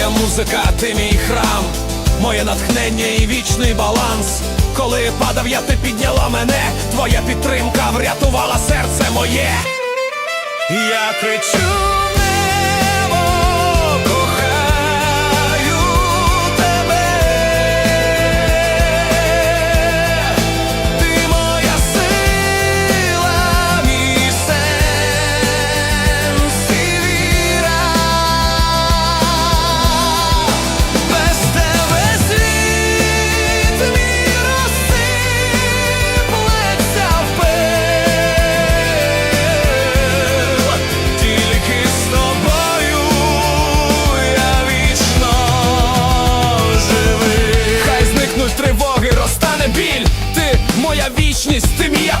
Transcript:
музика, ти мій храм, моє натхнення і вічний баланс. Коли падав я, ти підняла мене, твоя підтримка врятувала серце моє. Я кричу моя вічність, тим я